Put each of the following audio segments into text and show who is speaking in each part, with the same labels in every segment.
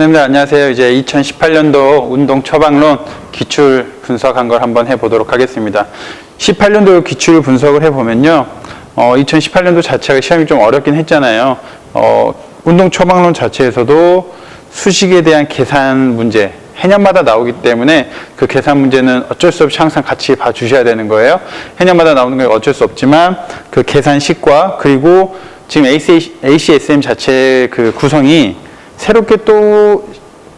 Speaker 1: 선생님들 안녕하세요. 이제 2018년도 운동 처방론 기출 분석한 걸 한번 해보도록 하겠습니다. 18년도 기출 분석을 해보면요. 어, 2018년도 자체가 시험이 좀 어렵긴 했잖아요. 어, 운동 처방론 자체에서도 수식에 대한 계산 문제, 해년마다 나오기 때문에 그 계산 문제는 어쩔 수 없이 항상 같이 봐주셔야 되는 거예요. 해년마다 나오는 건 어쩔 수 없지만 그 계산식과 그리고 지금 ACSM 자체의 그 구성이 새롭게 또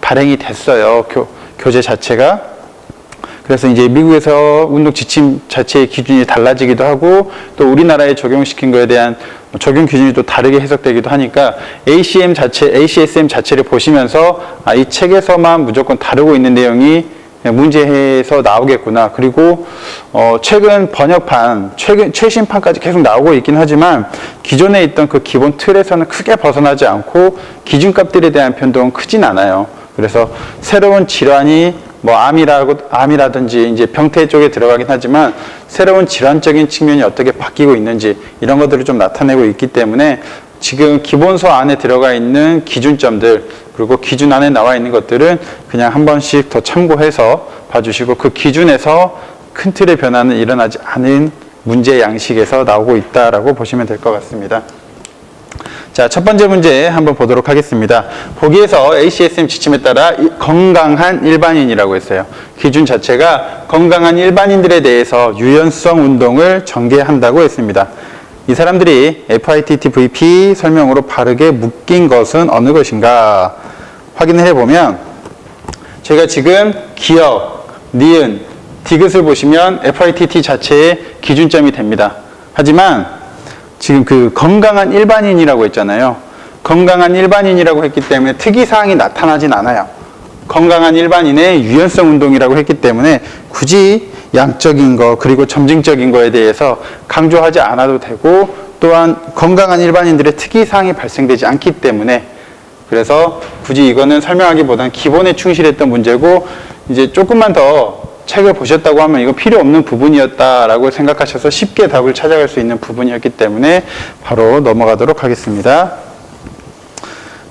Speaker 1: 발행이 됐어요. 교, 교재 자체가. 그래서 이제 미국에서 운동 지침 자체의 기준이 달라지기도 하고 또 우리나라에 적용시킨 거에 대한 적용 기준이 또 다르게 해석되기도 하니까 ACM 자체, ACSM 자체를 보시면서 아, 이 책에서만 무조건 다루고 있는 내용이 문제에서 나오겠구나. 그리고 어, 최근 번역판, 최근 최신판까지 계속 나오고 있긴 하지만 기존에 있던 그 기본 틀에서는 크게 벗어나지 않고 기준값들에 대한 변동은 크진 않아요. 그래서 새로운 질환이 뭐 암이라고 암이라든지 이제 병태 쪽에 들어가긴 하지만 새로운 질환적인 측면이 어떻게 바뀌고 있는지 이런 것들을 좀 나타내고 있기 때문에 지금 기본서 안에 들어가 있는 기준점들 그리고 기준 안에 나와 있는 것들은 그냥 한 번씩 더 참고해서 봐주시고 그 기준에서 큰 틀의 변화는 일어나지 않은 문제 양식에서 나오고 있다라고 보시면 될 것 같습니다. 자, 첫 번째 문제 한번 보도록 하겠습니다. 보기에서 ACSM 지침에 따라 건강한 일반인이라고 했어요. 기준 자체가 건강한 일반인들에 대해서 유연성 운동을 전개한다고 했습니다. 이 사람들이 FITT-VP 설명으로 바르게 묶인 것은 어느 것인가 확인을 해보면 제가 지금 기억, 니은, 디귿을 보시면 FITT 자체의 기준점이 됩니다. 하지만 지금 그 건강한 일반인이라고 했잖아요. 건강한 일반인이라고 했기 때문에 특이사항이 나타나진 않아요. 건강한 일반인의 유연성 운동이라고 했기 때문에 굳이 양적인 거 그리고 점증적인 거에 대해서 강조하지 않아도 되고 또한 건강한 일반인들의 특이사항이 발생되지 않기 때문에 그래서 굳이 이거는 설명하기보다는 기본에 충실했던 문제고 이제 조금만 더 책을 보셨다고 하면 이거 필요 없는 부분이었다라고 생각하셔서 쉽게 답을 찾아갈 수 있는 부분이었기 때문에 바로 넘어가도록 하겠습니다.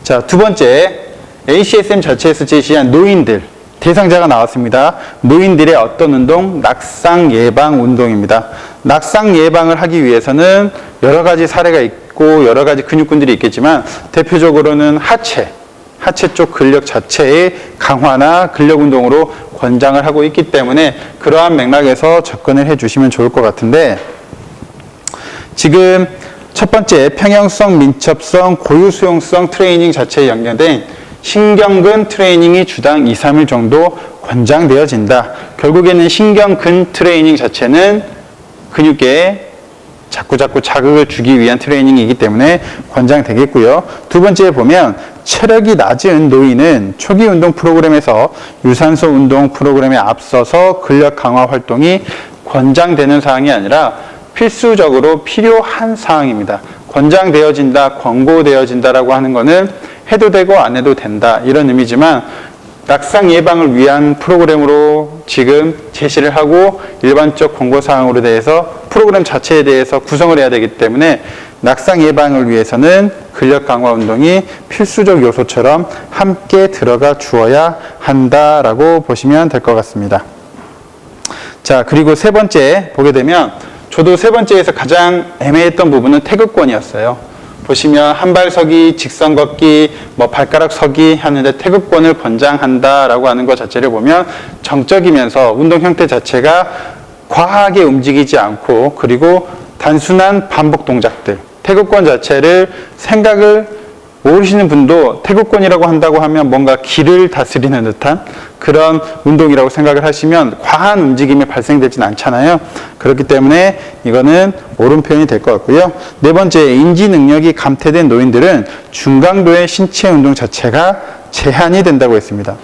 Speaker 1: 자, 두 번째, ACSM 자체에서 제시한 노인들, 대상자가 나왔습니다. 노인들의 어떤 운동? 낙상 예방 운동입니다. 낙상 예방을 하기 위해서는 여러 가지 사례가 있고 여러 가지 근육군들이 있겠지만 대표적으로는 하체, 하체 쪽 근력 자체의 강화나 근력 운동으로 권장을 하고 있기 때문에 그러한 맥락에서 접근을 해 주시면 좋을 것 같은데 지금 첫 번째 평형성, 민첩성, 고유 수용성 트레이닝 자체에 연결된 신경근 트레이닝이 주당 2, 3일 정도 권장되어진다. 결국에는 신경근 트레이닝 자체는 근육에 자꾸자꾸 자극을 주기 위한 트레이닝이기 때문에 권장되겠고요. 두 번째 보면 체력이 낮은 노인은 초기 운동 프로그램에서 유산소 운동 프로그램에 앞서서 근력 강화 활동이 권장되는 사항이 아니라 필수적으로 필요한 사항입니다. 권장되어진다, 권고되어진다라고 하는 것은 해도 되고 안 해도 된다 이런 의미지만 낙상 예방을 위한 프로그램으로 지금 제시를 하고 일반적 권고사항으로 대해서 프로그램 자체에 대해서 구성을 해야 되기 때문에 낙상 예방을 위해서는 근력 강화 운동이 필수적 요소처럼 함께 들어가 주어야 한다라고 보시면 될 것 같습니다. 자, 그리고 세 번째 보게 되면 저도 세 번째에서 가장 애매했던 부분은 태극권이었어요. 보시면 한발서기, 직선 걷기, 뭐 발가락 서기 하는데 태극권을 권장한다라고 하는 것 자체를 보면 정적이면서 운동 형태 자체가 과하게 움직이지 않고 그리고 단순한 반복 동작들 태극권 자체를 생각을 모르시는 분도 태극권이라고 한다고 하면 뭔가 기를 다스리는 듯한 그런 운동이라고 생각을 하시면 과한 움직임이 발생되진 않잖아요. 그렇기 때문에 이거는 옳은 표현이 될 것 같고요. 네 번째, 인지 능력이 감퇴된 노인들은 중강도의 신체 운동 자체가 제한이 된다고 했습니다.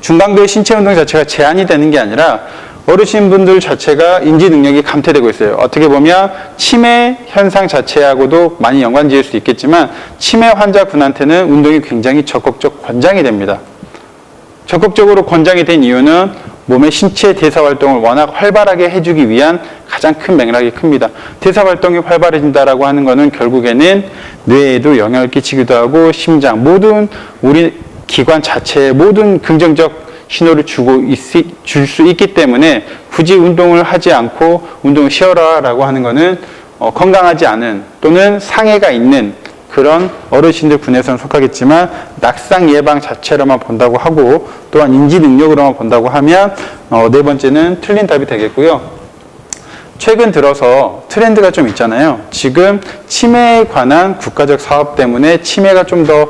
Speaker 1: 중강도의 신체 운동 자체가 제한이 되는 게 아니라 어르신분들 자체가 인지 능력이 감퇴되고 있어요. 어떻게 보면 치매 현상 자체하고도 많이 연관 지을 수 있겠지만 치매 환자분한테는 운동이 굉장히 적극적 권장이 됩니다. 적극적으로 권장이 된 이유는 몸의 신체 대사 활동을 워낙 활발하게 해주기 위한 가장 큰 맥락이 큽니다. 대사 활동이 활발해진다라고 하는 것은 결국에는 뇌에도 영향을 끼치기도 하고 심장 모든 우리 기관 자체에 모든 긍정적 신호를 주고 줄 수 있기 때문에 굳이 운동을 하지 않고 운동을 쉬어라라고 하는 것은 어, 건강하지 않은 또는 상해가 있는 그런 어르신들 분에서는 속하겠지만 낙상 예방 자체로만 본다고 하고 또한 인지 능력으로만 본다고 하면 어, 네 번째는 틀린 답이 되겠고요. 최근 들어서 트렌드가 좀 있잖아요. 지금 치매에 관한 국가적 사업 때문에 치매가 좀더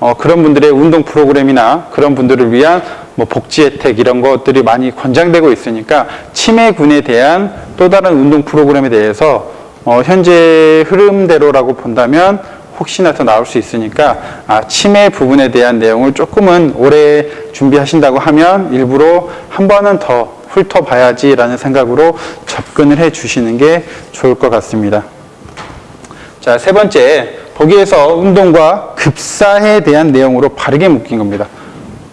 Speaker 1: 어, 그런 분들의 운동 프로그램이나 그런 분들을 위한 뭐 복지 혜택 이런 것들이 많이 권장되고 있으니까 치매군에 대한 또 다른 운동 프로그램에 대해서 어, 현재 흐름대로라고 본다면 혹시나 더 나올 수 있으니까 아, 치매 부분에 대한 내용을 조금은 오래 준비하신다고 하면 일부러 한 번은 더 훑어봐야지라는 생각으로 접근을 해 주시는 게 좋을 것 같습니다. 자, 세 번째, 보기에서 운동과 급사에 대한 내용으로 바르게 묶인 겁니다.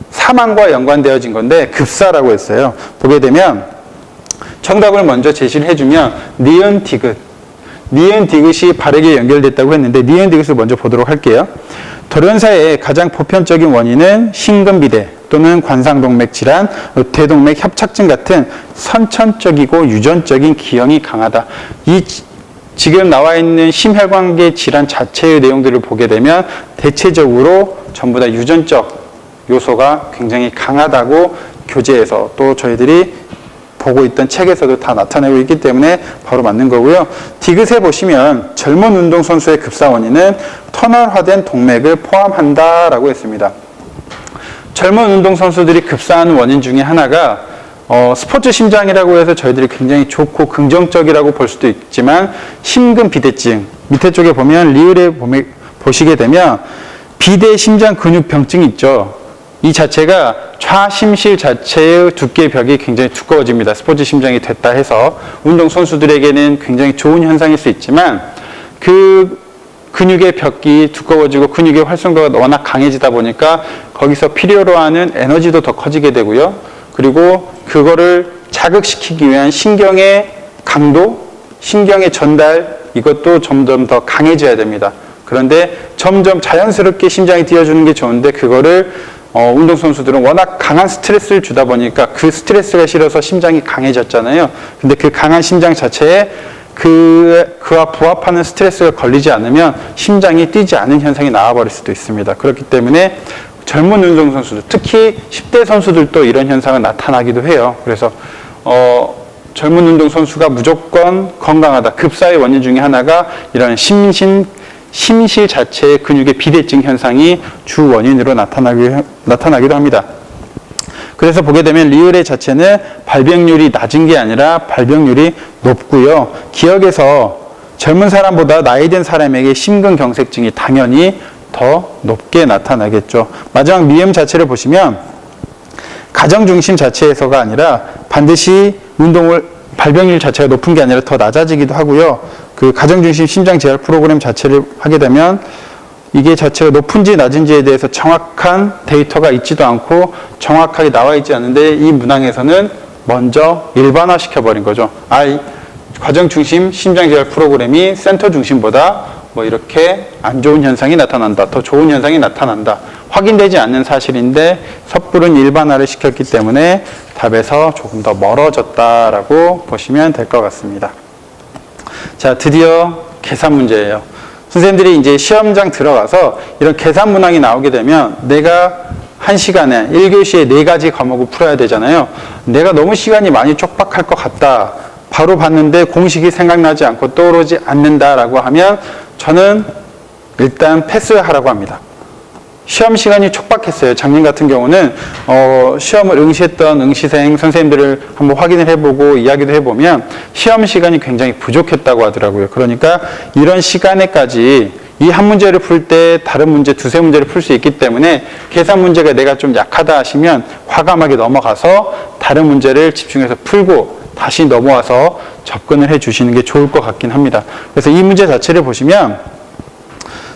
Speaker 1: 사망과 연관되어진 건데 급사라고 했어요. 보게 되면 정답을 먼저 제시를 해주면 니은 디귿 니은 디귿이 바르게 연결됐다고 했는데 니은 디귿을 먼저 보도록 할게요. 돌연사의 가장 보편적인 원인은 심근비대 또는 관상동맥 질환, 대동맥 협착증 같은 선천적이고 유전적인 기형이 강하다. 이 지금 나와 있는 심혈관계 질환 자체의 내용들을 보게 되면 대체적으로 전부 다 유전적 요소가 굉장히 강하다고 교재에서 또 저희들이 보고 있던 책에서도 다 나타내고 있기 때문에 바로 맞는 거고요. 디귿에 보시면 젊은 운동선수의 급사 원인은 터널화된 동맥을 포함한다라고 했습니다. 젊은 운동선수들이 급사하는 원인 중에 하나가 어, 스포츠 심장이라고 해서 저희들이 굉장히 좋고 긍정적이라고 볼 수도 있지만 심근 비대증 밑에 쪽에 보면 리을에 보시게 되면 비대 심장 근육 병증이 있죠. 이 자체가 좌심실 자체의 두께 벽이 굉장히 두꺼워집니다. 스포츠 심장이 됐다 해서 운동 선수들에게는 굉장히 좋은 현상일 수 있지만 그 근육의 벽이 두꺼워지고 근육의 활성도가 워낙 강해지다 보니까 거기서 필요로 하는 에너지도 더 커지게 되고요. 그리고 그거를 자극시키기 위한 신경의 강도, 신경의 전달 이것도 점점 더 강해져야 됩니다. 그런데 점점 자연스럽게 심장이 뛰어주는 게 좋은데 그거를 어, 운동선수들은 워낙 강한 스트레스를 주다 보니까 그 스트레스가 싫어서 심장이 강해졌잖아요. 근데 그 강한 심장 자체에 그, 그와 부합하는 스트레스가 걸리지 않으면 심장이 뛰지 않은 현상이 나와버릴 수도 있습니다. 그렇기 때문에 젊은 운동 선수들, 특히 10대 선수들도 이런 현상은 나타나기도 해요. 그래서, 어, 젊은 운동 선수가 무조건 건강하다. 급사의 원인 중에 하나가 이런 심신 심실 자체의 근육의 비대증 현상이 주 원인으로 나타나기, 나타나기도 합니다. 그래서 보게 되면 리을의 자체는 발병률이 낮은 게 아니라 발병률이 높고요. 기억에서 젊은 사람보다 나이 든 사람에게 심근경색증이 당연히 더 높게 나타나겠죠. 마지막 미음 자체를 보시면 가정 중심 자체에서가 아니라 반드시 운동을 발병률 자체가 높은 게 아니라 더 낮아지기도 하고요. 그 가정 중심 심장 재활 프로그램 자체를 하게 되면 이게 자체가 높은지 낮은지에 대해서 정확한 데이터가 있지도 않고 정확하게 나와 있지 않은데 이 문항에서는 먼저 일반화 시켜버린 거죠. 아, 과정 중심 심장 재활 프로그램이 센터 중심보다 뭐 이렇게 안 좋은 현상이 나타난다. 더 좋은 현상이 나타난다. 확인되지 않는 사실인데 섣부른 일반화를 시켰기 때문에 답에서 조금 더 멀어졌다라고 보시면 될 것 같습니다. 자, 드디어 계산 문제예요. 선생님들이 이제 시험장 들어가서 이런 계산 문항이 나오게 되면 내가 한 시간에 1교시에 네 가지 과목을 풀어야 되잖아요. 내가 너무 시간이 많이 촉박할 것 같다. 바로 봤는데 공식이 생각나지 않고 떠오르지 않는다라고 하면 저는 일단 패스하라고 합니다. 시험 시간이 촉박했어요. 작년 같은 경우는 어, 시험을 응시했던 응시생 선생님들을 한번 확인을 해보고 이야기도 해보면 시험 시간이 굉장히 부족했다고 하더라고요. 그러니까 이런 시간에까지 이 한 문제를 풀 때 다른 문제 두세 문제를 풀 수 있기 때문에 계산 문제가 내가 좀 약하다 하시면 과감하게 넘어가서 다른 문제를 집중해서 풀고 다시 넘어와서 접근을 해 주시는 게 좋을 것 같긴 합니다. 그래서 이 문제 자체를 보시면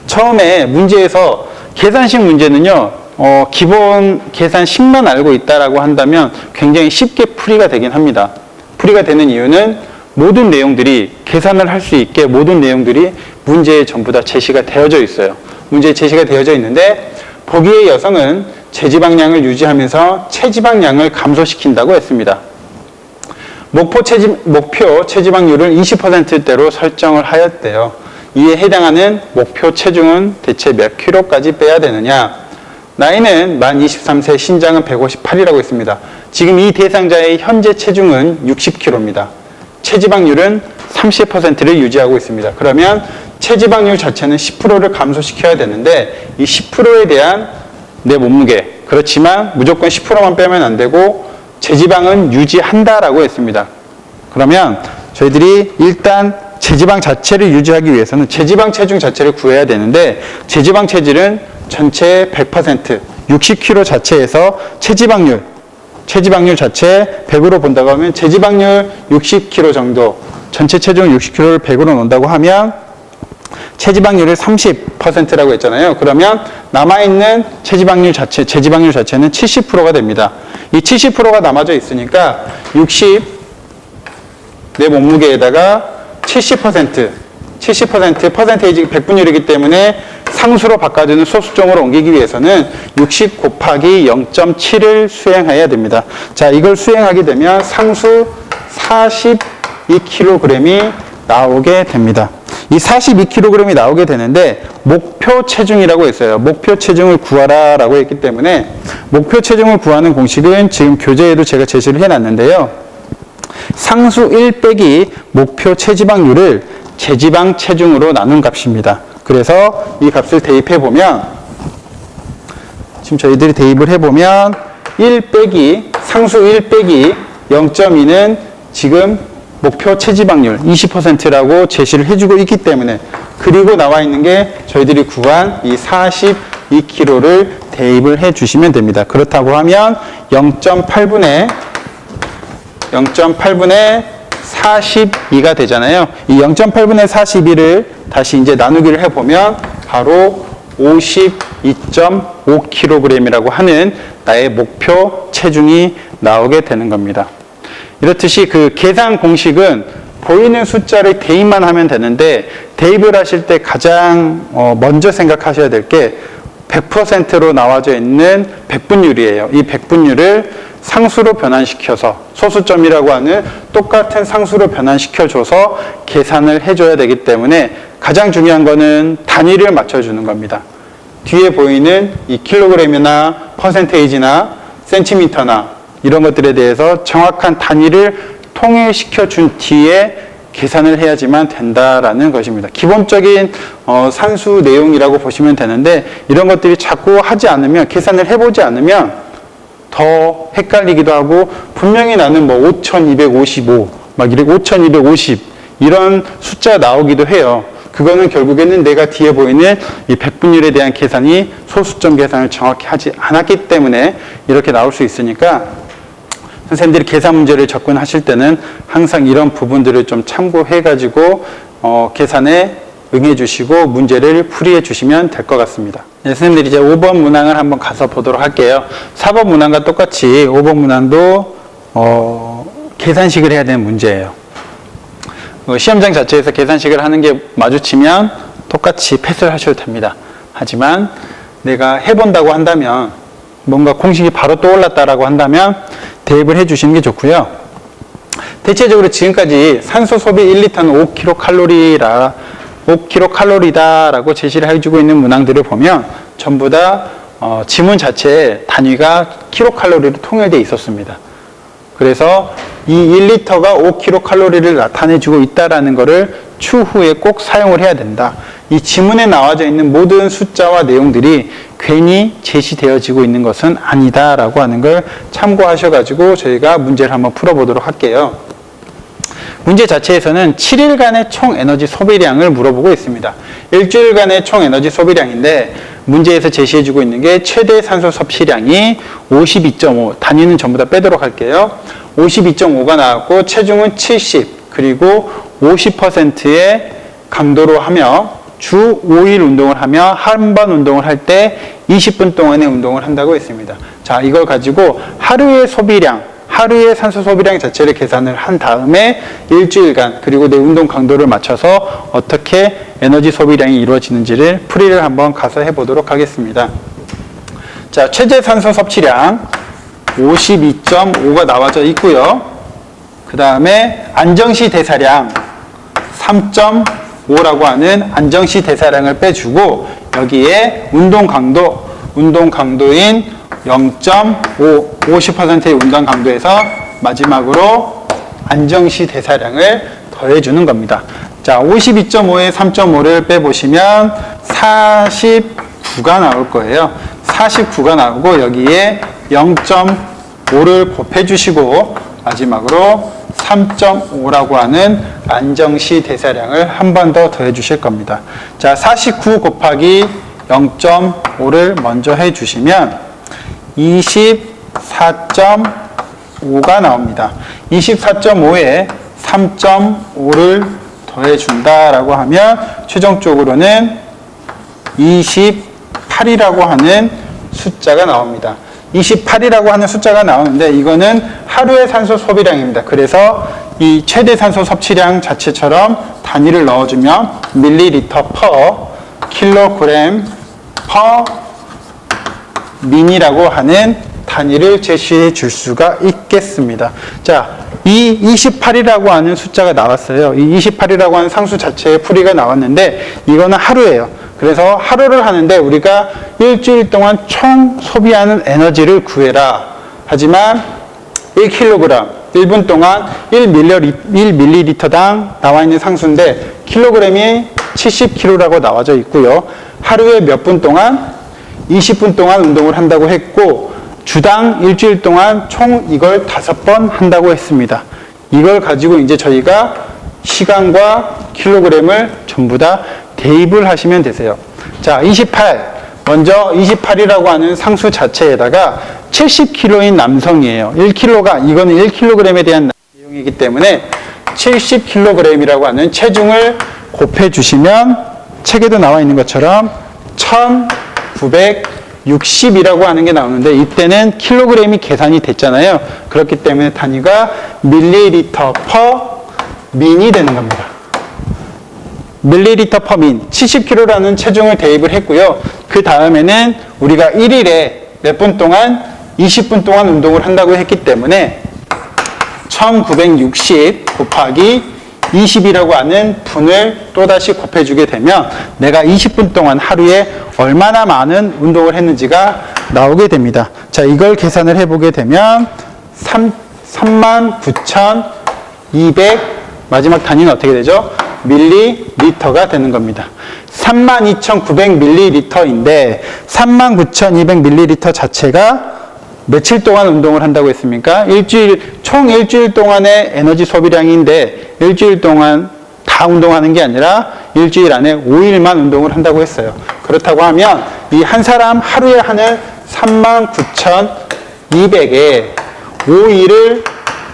Speaker 1: 처음에 문제에서 계산식 문제는요, 어, 기본 계산식만 알고 있다라고 한다면 굉장히 쉽게 풀이가 되긴 합니다. 풀이가 되는 이유는 모든 내용들이 계산을 할 수 있게 모든 내용들이 문제에 전부 다 제시가 되어져 있어요. 문제에 제시가 되어져 있는데 보기의 여성은 제지방량을 유지하면서 체지방량을 감소시킨다고 했습니다. 목표, 체지, 목표 체지방률을 20%대로 설정을 하였대요. 이에 해당하는 목표 체중은 대체 몇 킬로까지 빼야 되느냐? 나이는 만 23세, 신장은 158이라고 했습니다. 지금 이 대상자의 현재 체중은 60kg입니다. 체지방률은 30%를 유지하고 있습니다. 그러면 체지방률 자체는 10%를 감소시켜야 되는데 이 10%에 대한 내 몸무게 그렇지만 무조건 10%만 빼면 안 되고 체지방은 유지한다라고 했습니다. 그러면 저희들이 일단 체지방 자체를 유지하기 위해서는 체지방 체중 자체를 구해야 되는데 체지방 체질은 전체 100% 60kg 자체에서 체지방률 체지방률 자체 100으로 본다고 하면 체지방률 60kg 정도 전체 체중 60kg를 100으로 놓는다고 하면 체지방률을 30%라고 했잖아요. 그러면 남아있는 체지방률 자체, 체지방률 자체는 70%가 됩니다. 이 70%가 남아져 있으니까 60, 내 몸무게에다가 70%, 70% 퍼센테이지 100분율이기 때문에 상수로 바꿔주는 소수점으로 옮기기 위해서는 60 곱하기 0.7을 수행해야 됩니다. 자, 이걸 수행하게 되면 상수 42kg이 나오게 됩니다. 이 42kg이 나오게 되는데 목표 체중이라고 했어요. 목표 체중을 구하라라고 했기 때문에 목표 체중을 구하는 공식은 지금 교재에도 제가 제시를 해놨는데요. 상수 1 빼기 목표 체지방률을 제지방 체중으로 나눈 값입니다. 그래서 이 값을 대입해 보면 지금 저희들이 대입을 해보면 1 빼기 상수 1 빼기 0.2는 지금 목표 체지방률 20%라고 제시를 해주고 있기 때문에 그리고 나와 있는 게 저희들이 구한 이 42kg를 대입을 해 주시면 됩니다. 그렇다고 하면 0.8분의 0.8분의 42가 되잖아요. 이 0.8분의 42를 다시 이제 나누기를 해보면 바로 52.5kg이라고 하는 나의 목표 체중이 나오게 되는 겁니다. 이렇듯이 그 계산 공식은 보이는 숫자를 대입만 하면 되는데 대입을 하실 때 가장 어, 먼저 생각하셔야 될 게 100%로 나와져 있는 백분율이에요. 이 백분율을 상수로 변환시켜서 소수점이라고 하는 똑같은 상수로 변환시켜줘서 계산을 해줘야 되기 때문에 가장 중요한 거는 단위를 맞춰주는 겁니다. 뒤에 보이는 이 킬로그램이나 퍼센테이지나 센티미터나 이런 것들에 대해서 정확한 단위를 통일시켜 준 뒤에 계산을 해야지만 된다라는 것입니다. 기본적인 어, 산수 내용이라고 보시면 되는데 이런 것들이 자꾸 하지 않으면 계산을 해보지 않으면 더 헷갈리기도 하고 분명히 나는 뭐 5255, 막 이렇게 5250 이런 숫자 나오기도 해요. 그거는 결국에는 내가 뒤에 보이는 이 백분율에 대한 계산이 소수점 계산을 정확히 하지 않았기 때문에 이렇게 나올 수 있으니까 선생님들이 계산 문제를 접근하실 때는 항상 이런 부분들을 좀 참고해 가지고 어, 계산에 응해 주시고 문제를 풀이해 주시면 될 것 같습니다. 네, 선생님들이 이제 5번 문항을 한번 가서 보도록 할게요. 4번 문항과 똑같이 5번 문항도 어, 계산식을 해야 되는 문제예요. 어, 시험장 자체에서 계산식을 하는 게 마주치면 똑같이 패스를 하셔도 됩니다. 하지만 내가 해본다고 한다면 뭔가 공식이 바로 떠올랐다라고 한다면 대입을 해 주시는 게 좋고요. 대체적으로 지금까지 산소 소비 1리터는 5kcal라 5kcal라고 제시를 해주고 있는 문항들을 보면 전부 다 어, 지문 자체에 단위가 킬로칼로리로 통일되어 있었습니다. 그래서 이 1리터가 5kcal를 나타내주고 있다라는 것을 추후에 꼭 사용을 해야 된다. 이 지문에 나와져 있는 모든 숫자와 내용들이 괜히 제시되어지고 있는 것은 아니다라고 하는 걸 참고하셔가지고 저희가 문제를 한번 풀어보도록 할게요. 문제 자체에서는 7일간의 총 에너지 소비량을 물어보고 있습니다. 일주일간의 총 에너지 소비량인데 문제에서 제시해주고 있는 게 최대 산소 섭취량이 52.5 단위는 전부 다 빼도록 할게요. 52.5가 나왔고 체중은 70 그리고 50%의 강도로 하며 주 5일 운동을 하며 한 번 운동을 할 때 20분 동안의 운동을 한다고 했습니다. 자, 이걸 가지고 하루의 소비량, 하루의 산소 소비량 자체를 계산을 한 다음에 일주일간 그리고 내 운동 강도를 맞춰서 어떻게 에너지 소비량이 이루어지는지를 풀이를 한번 가서 해보도록 하겠습니다. 자, 최대 산소 섭취량 52.5가 나와져 있고요. 그 다음에 안정시 대사량 3.5라고 하는 안정시 대사량을 빼주고 여기에 운동 강도, 운동 강도인 0.5, 50%의 운동 강도에서 마지막으로 안정시 대사량을 더해주는 겁니다. 자, 52.5에 3.5를 빼보시면 49가 나올 거예요. 49가 나오고 여기에 0.5를 곱해주시고 마지막으로 3.5라고 하는 안정시 대사량을 한 번 더 더해 주실 겁니다. 자, 49 곱하기 0.5를 먼저 해 주시면 24.5가 나옵니다. 24.5에 3.5를 더해 준다라고 하면 최종적으로는 28이라고 하는 숫자가 나옵니다. 28이라고 하는 숫자가 나오는데 이거는 하루의 산소 소비량입니다. 그래서 이 최대 산소 섭취량 자체처럼 단위를 넣어주면 밀리리터 퍼 킬로그램 퍼 민이라고 하는 단위를 제시해 줄 수가 있겠습니다. 자, 이 28이라고 하는 숫자가 나왔어요. 이 28이라고 하는 상수 자체의 풀이가 나왔는데 이거는 하루예요. 그래서 하루를 하는데 우리가 일주일 동안 총 소비하는 에너지를 구해라. 하지만 1kg, 1분 동안 1ml, 당 나와 있는 상수인데 킬로그램이 70kg라고 나와져 있고요. 하루에 몇 분 동안 20분 동안 운동을 한다고 했고 주당 일주일 동안 총 이걸 다섯 번 한다고 했습니다. 이걸 가지고 이제 저희가 시간과 킬로그램을 전부 다 대입을 하시면 되세요. 자, 28. 먼저 28이라고 하는 상수 자체에다가 70kg인 남성이에요. 1kg가, 이거는 1kg에 대한 내용이기 때문에 70kg이라고 하는 체중을 곱해 주시면 책에도 나와 있는 것처럼 1960이라고 하는 게 나오는데 이때는 킬로그램이 계산이 됐잖아요. 그렇기 때문에 단위가 밀리리터 퍼 민이 되는 겁니다. 밀리리터 퍼민 70kg라는 체중을 대입을 했고요. 그 다음에는 우리가 1일에 몇 분 동안 20분 동안 운동을 한다고 했기 때문에 1960 곱하기 20이라고 하는 분을 또다시 곱해주게 되면 내가 20분 동안 하루에 얼마나 많은 운동을 했는지가 나오게 됩니다. 자, 이걸 계산을 해보게 되면 3, 39,200 마지막 단위는 어떻게 되죠? 밀리리터가 되는 겁니다. 32,900ml인데 39,200ml 자체가 며칠 동안 운동을 한다고 했습니까? 일주일, 총 일주일 동안의 에너지 소비량인데 일주일 동안 다 운동하는 게 아니라 일주일 안에 5일만 운동을 한다고 했어요. 그렇다고 하면 이 한 사람 하루에 하는 39,200에 5일을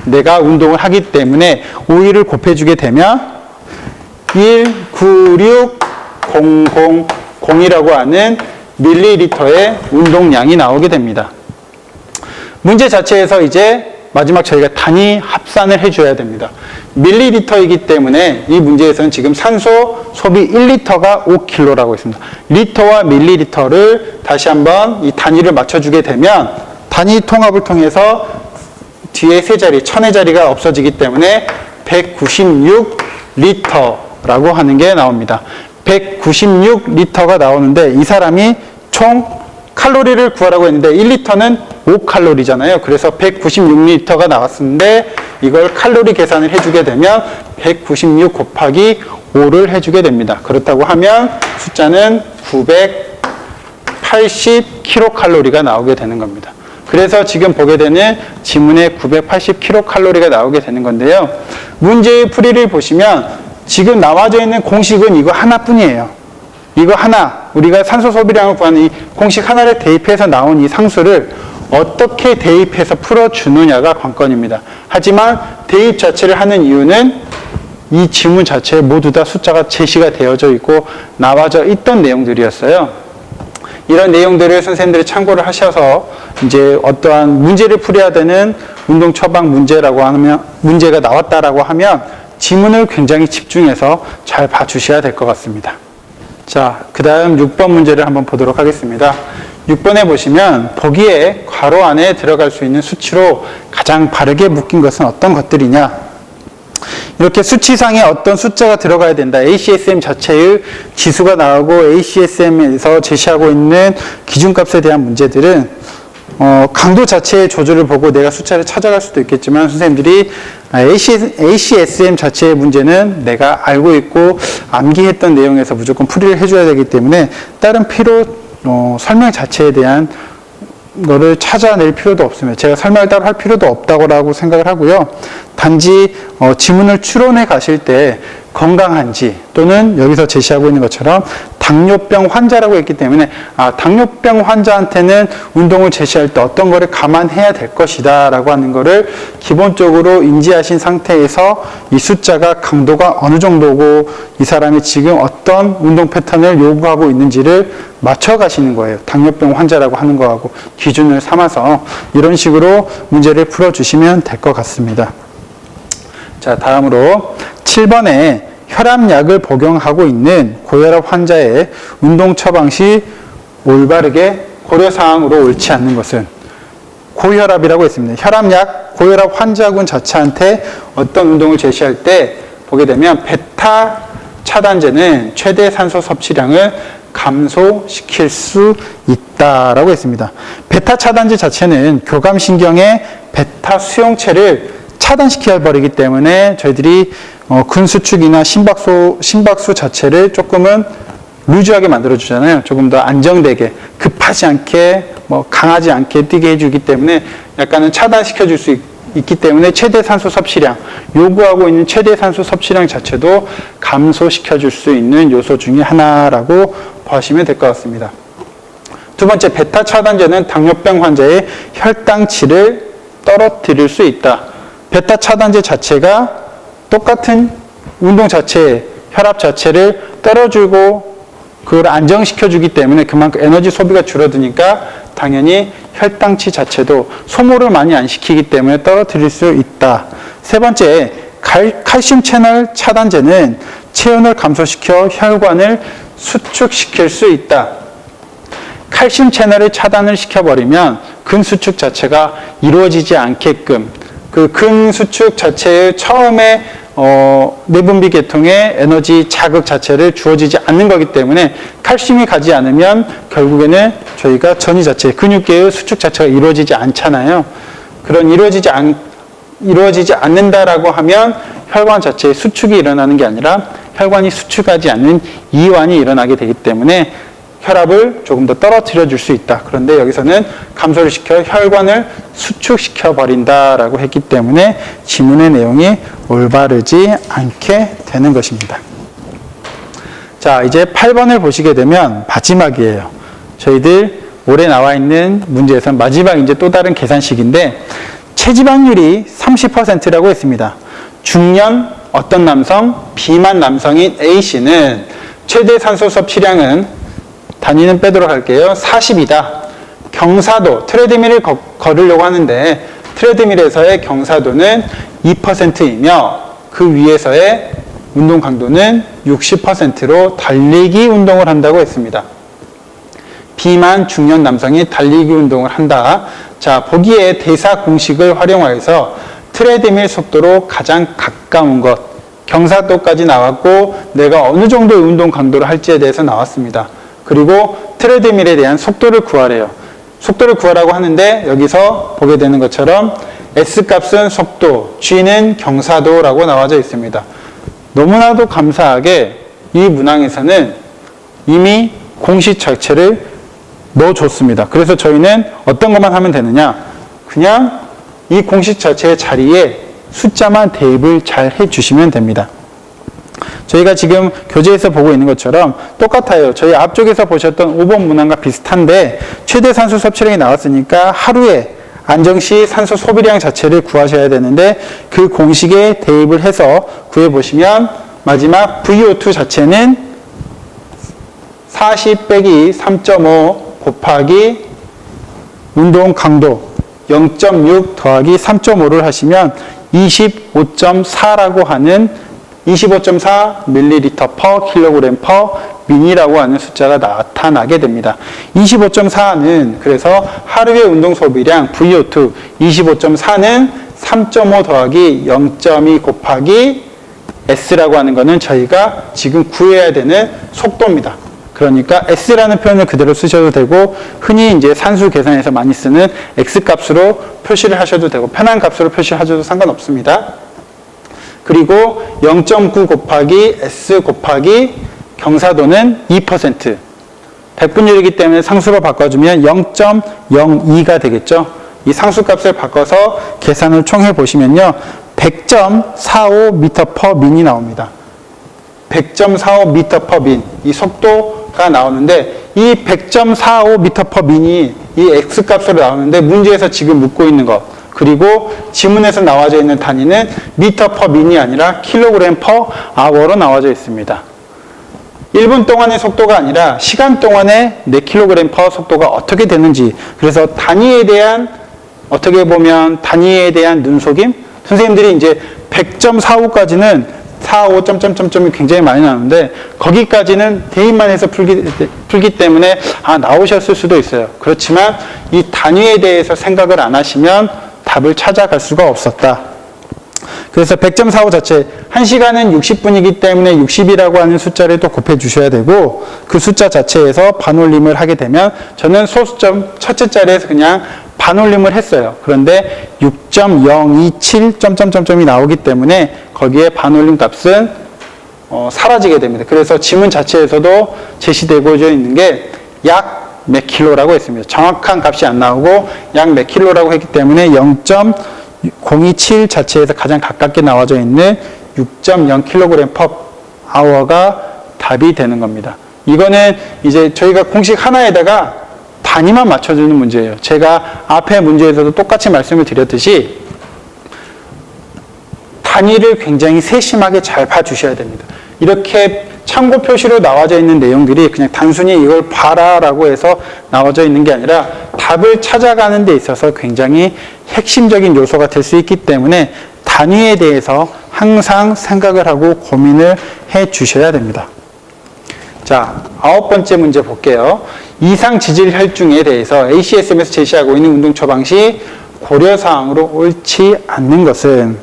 Speaker 1: 내가 운동을 하기 때문에 5일을 곱해주게 되면 196000이라고 하는 밀리리터의 운동량이 나오게 됩니다. 문제 자체에서 이제 마지막 저희가 단위 합산을 해줘야 됩니다. 밀리리터이기 때문에 이 문제에서는 지금 산소 소비 1리터가 5kg라고 있습니다. 리터와 밀리리터를 다시 한번 이 단위를 맞춰주게 되면 단위 통합을 통해서 뒤에 세 자리, 천의 자리가 없어지기 때문에 196리터라고 하는 게 나옵니다. 196리터가 나오는데 이 사람이 총 칼로리를 구하라고 했는데 1리터는 5칼로리잖아요. 그래서 196리터가 나왔는데 이걸 칼로리 계산을 해주게 되면 196 곱하기 5를 해주게 됩니다. 그렇다고 하면 숫자는 980kcal가 나오게 되는 겁니다. 그래서 지금 보게 되는 지문에 980kcal가 나오게 되는 건데요. 문제의 풀이를 보시면 지금 나와져 있는 공식은 이거 하나뿐이에요. 이거 하나, 우리가 산소 소비량을 구하는 이 공식 하나를 대입해서 나온 이 상수를 어떻게 대입해서 풀어주느냐가 관건입니다. 하지만 대입 자체를 하는 이유는 이 지문 자체에 모두 다 숫자가 제시가 되어져 있고 나와져 있던 내용들이었어요. 이런 내용들을 선생님들이 참고를 하셔서 이제 어떠한 문제를 풀어야 되는 운동 처방 문제라고 하면 문제가 나왔다라고 하면 지문을 굉장히 집중해서 잘 봐주셔야 될 것 같습니다. 자, 그 다음 6번 문제를 한번 보도록 하겠습니다. 6번에 보시면 보기에 괄호 안에 들어갈 수 있는 수치로 가장 바르게 묶인 것은 어떤 것들이냐? 이렇게 수치상에 어떤 숫자가 들어가야 된다. ACSM 자체의 지수가 나오고 ACSM에서 제시하고 있는 기준값에 대한 문제들은 어, 강도 자체의 조절을 보고 내가 숫자를 찾아갈 수도 있겠지만 선생님들이 AC, ACSM 자체의 문제는 내가 알고 있고 암기했던 내용에서 무조건 풀이를 해줘야 되기 때문에 다른 필요 어, 설명 자체에 대한 거를 찾아낼 필요도 없습니다. 제가 설명을 따로 할 필요도 없다고 생각을 하고요. 단지 어, 지문을 추론해 가실 때 건강한지 또는 여기서 제시하고 있는 것처럼 당뇨병 환자라고 했기 때문에 아, 당뇨병 환자한테는 운동을 제시할 때 어떤 거를 감안해야 될 것이다 라고 하는 거를 기본적으로 인지하신 상태에서 이 숫자가 강도가 어느 정도고 이 사람이 지금 어떤 운동 패턴을 요구하고 있는지를 맞춰 가시는 거예요. 당뇨병 환자라고 하는 거하고 기준을 삼아서 이런 식으로 문제를 풀어 주시면 될 것 같습니다. 자, 다음으로 7번에 혈압약을 복용하고 있는 고혈압 환자의 운동 처방 시 올바르게 고려사항으로 옳지 않는 것은 고혈압이라고 했습니다. 혈압약, 고혈압 환자군 자체한테 어떤 운동을 제시할 때 보게 되면 베타 차단제는 최대 산소 섭취량을 감소시킬 수 있다라고 했습니다. 베타 차단제 자체는 교감신경의 베타 수용체를 차단시켜 버리기 때문에 저희들이 어, 근수축이나 심박수 심박수 자체를 조금은 루즈하게 만들어 주잖아요. 조금 더 안정되게 급하지 않게 뭐 강하지 않게 뛰게 해주기 때문에 약간은 차단시켜 줄 수 있 기 때문에 최대 산소 섭취량 요구하고 있는 최대 산소 섭취량 자체도 감소시켜 줄 수 있는 요소 중에 하나라고 보시면 될 것 같습니다. 두 번째 베타 차단제는 당뇨병 환자의 혈당치를 떨어뜨릴 수 있다. 베타 차단제 자체가 똑같은 운동 자체, 혈압 자체를 떨어주고 그걸 안정시켜 주기 때문에 그만큼 에너지 소비가 줄어드니까 당연히 혈당치 자체도 소모를 많이 안 시키기 때문에 떨어뜨릴 수 있다. 세 번째, 칼, 칼슘 채널 차단제는 체온을 감소시켜 혈관을 수축시킬 수 있다. 칼슘 채널을 차단을 시켜버리면 근수축 자체가 이루어지지 않게끔 그 근 수축 자체의 처음에 어, 내분비 계통의 에너지 자극 자체를 주어지지 않는 거기 때문에 칼슘이 가지 않으면 결국에는 저희가 전이 자체, 근육계의 수축 자체가 이루어지지 않잖아요. 그런 이루어지지 않, 이루어지지 않는다라고 하면 혈관 자체의 수축이 일어나는 게 아니라 혈관이 수축하지 않는 이완이 일어나게 되기 때문에 혈압을 조금 더 떨어뜨려 줄 수 있다. 그런데 여기서는 감소를 시켜 혈관을 수축시켜 버린다라고 했기 때문에 지문의 내용이 올바르지 않게 되는 것입니다. 자, 이제 8번을 보시게 되면 마지막이에요. 저희들 올해 나와 있는 문제에서 마지막 이제 또 다른 계산식인데 체지방률이 30%라고 했습니다. 중년 어떤 남성, 비만 남성인 A씨는 최대 산소 섭취량은 단위는 빼도록 할게요. 40이다. 경사도, 트레드밀을 거, 걸으려고 하는데 트레드밀에서의 경사도는 2%이며 그 위에서의 운동 강도는 60%로 달리기 운동을 한다고 했습니다. 비만 중년 남성이 달리기 운동을 한다. 자, 보기에 대사 공식을 활용하여서 트레드밀 속도로 가장 가까운 것, 경사도까지 나왔고 내가 어느 정도의 운동 강도를 할지에 대해서 나왔습니다. 그리고 트레드밀에 대한 속도를 구하래요. 속도를 구하라고 하는데 여기서 보게 되는 것처럼 S값은 속도, G는 경사도라고 나와져 있습니다. 너무나도 감사하게 이 문항에서는 이미 공식 자체를 넣어줬습니다. 그래서 저희는 어떤 것만 하면 되느냐? 그냥 이 공식 자체의 자리에 숫자만 대입을 잘 해주시면 됩니다. 저희가 지금 교재에서 보고 있는 것처럼 똑같아요. 저희 앞쪽에서 보셨던 5번 문항과 비슷한데 최대 산소 섭취량이 나왔으니까 하루에 안정시 산소 소비량 자체를 구하셔야 되는데 그 공식에 대입을 해서 구해보시면 마지막 VO2 자체는 40 빼기 3.5 곱하기 운동 강도 0.6 더하기 3.5를 하시면 25.4라고 하는 25.4 ml per kg per min이라고 하는 숫자가 나타나게 됩니다. 25.4는 그래서 하루의 운동 소비량 VO2 25.4는 3.5 더하기 0.2 곱하기 S라고 하는 거는 저희가 지금 구해야 되는 속도입니다. 그러니까 S라는 표현을 그대로 쓰셔도 되고 흔히 이제 산수 계산에서 많이 쓰는 X 값으로 표시를 하셔도 되고 편한 값으로 표시하셔도 상관없습니다. 그리고 0.9 곱하기 S 곱하기 경사도는 2%. 100분율이기 때문에 상수로 바꿔주면 0.02가 되겠죠. 이 상수값을 바꿔서 계산을 총해 보시면요. 100.45m per min이 나옵니다. 100.45m per min. 이 속도가 나오는데 이 100.45m per min이 이 x 값으로 나오는데 문제에서 지금 묻고 있는 것 그리고 지문에서 나와져 있는 단위는 미터 per min이 아니라 킬로그램 per hour로 나와져 있습니다. 1분 동안의 속도가 아니라 시간 동안의 내 킬로그램 per 속도가 어떻게 되는지 그래서 단위에 대한 어떻게 보면 단위에 대한 눈속임 선생님들이 이제 100.45까지는 45 점점점점이 굉장히 많이 나오는데 거기까지는 대입만 해서 풀기, 풀기 때문에 아 나오셨을 수도 있어요. 그렇지만 이 단위에 대해서 생각을 안 하시면 답을 찾아갈 수가 없었다. 그래서 100.45 자체 1시간은 60분이기 때문에 60이라고 하는 숫자를 또 곱해 주셔야 되고 그 숫자 자체에서 반올림을 하게 되면 저는 소수점 첫째 자리에서 그냥 반올림을 했어요. 그런데 6.027 점점점점이 나오기 때문에 거기에 반올림 값은 어, 사라지게 됩니다. 그래서 지문 자체에서도 제시되고 있는 게 약 몇 킬로라고 했습니다. 정확한 값이 안 나오고 약 몇 킬로라고 했기 때문에 0.027 자체에서 가장 가깝게 나와져 있는 6.0kg per hour가 답이 되는 겁니다. 이거는 이제 저희가 공식 하나에다가 단위만 맞춰주는 문제예요. 제가 앞에 문제에서도 똑같이 말씀을 드렸듯이 단위를 굉장히 세심하게 잘 봐주셔야 됩니다. 이렇게 참고 표시로 나와져 있는 내용들이 그냥 단순히 이걸 봐라라고 해서 나와져 있는 게 아니라 답을 찾아가는 데 있어서 굉장히 핵심적인 요소가 될 수 있기 때문에 단위에 대해서 항상 생각을 하고 고민을 해 주셔야 됩니다. 자, 아홉 번째 문제 볼게요. 이상 지질 혈중에 대해서 ACSM에서 제시하고 있는 운동 처방 시 고려 사항으로 옳지 않는 것은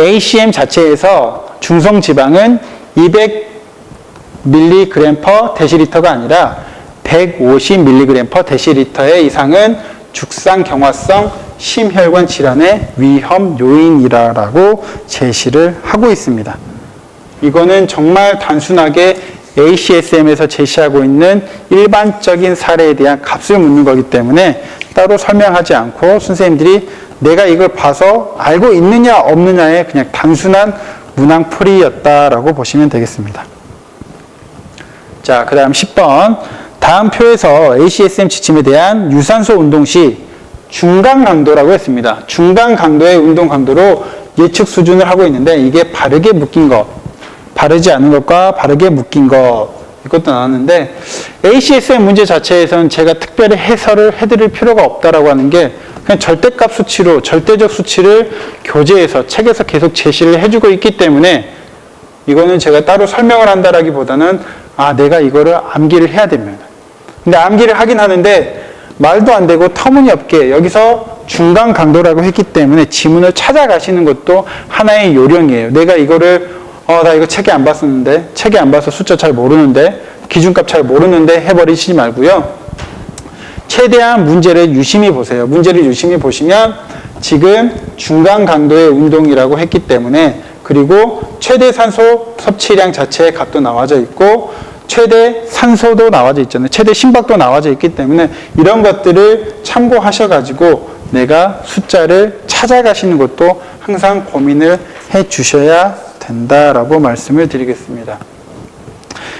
Speaker 1: ACM 자체에서 중성 지방은 200mg per 데시리터가 아니라 150mg per 데시리터의 이상은 죽상 경화성 심혈관 질환의 위험 요인이라고 제시를 하고 있습니다. 이거는 정말 단순하게 ACSM에서 제시하고 있는 일반적인 사례에 대한 값을 묻는 거기 때문에 따로 설명하지 않고 선생님들이 내가 이걸 봐서 알고 있느냐 없느냐의 그냥 단순한 문항풀이였다라고 보시면 되겠습니다. 자, 그 다음 10번. 다음 표에서 ACSM 지침에 대한 유산소 운동 시 중간 강도라고 했습니다. 중간 강도의 운동 강도로 예측 수준을 하고 있는데 이게 바르게 묶인 것, 바르지 않은 것과 바르게 묶인 것 이것도 나왔는데 ACSM 문제 자체에서는 제가 특별히 해설을 해드릴 필요가 없다라고 하는 게 그냥 절대값 수치로 절대적 수치를 교재에서 책에서 계속 제시를 해주고 있기 때문에 이거는 제가 따로 설명을 한다라기보다는 아 내가 이거를 암기를 해야 됩니다. 근데 암기를 하긴 하는데 말도 안 되고 터무니없게 여기서 중간 강도라고 했기 때문에 지문을 찾아가시는 것도 하나의 요령이에요. 내가 이거를 어 나 이거 책에 안 봤었는데 책에 안 봐서 숫자 잘 모르는데 기준값 잘 모르는데 해버리시지 말고요. 최대한 문제를 유심히 보세요. 문제를 유심히 보시면 지금 중간 강도의 운동이라고 했기 때문에 그리고 최대 산소 섭취량 자체의 값도 나와져 있고 최대 산소도 나와져 있잖아요. 최대 심박도 나와져 있기 때문에 이런 것들을 참고하셔가지고 내가 숫자를 찾아가시는 것도 항상 고민을 해 주셔야 된다라고 말씀을 드리겠습니다.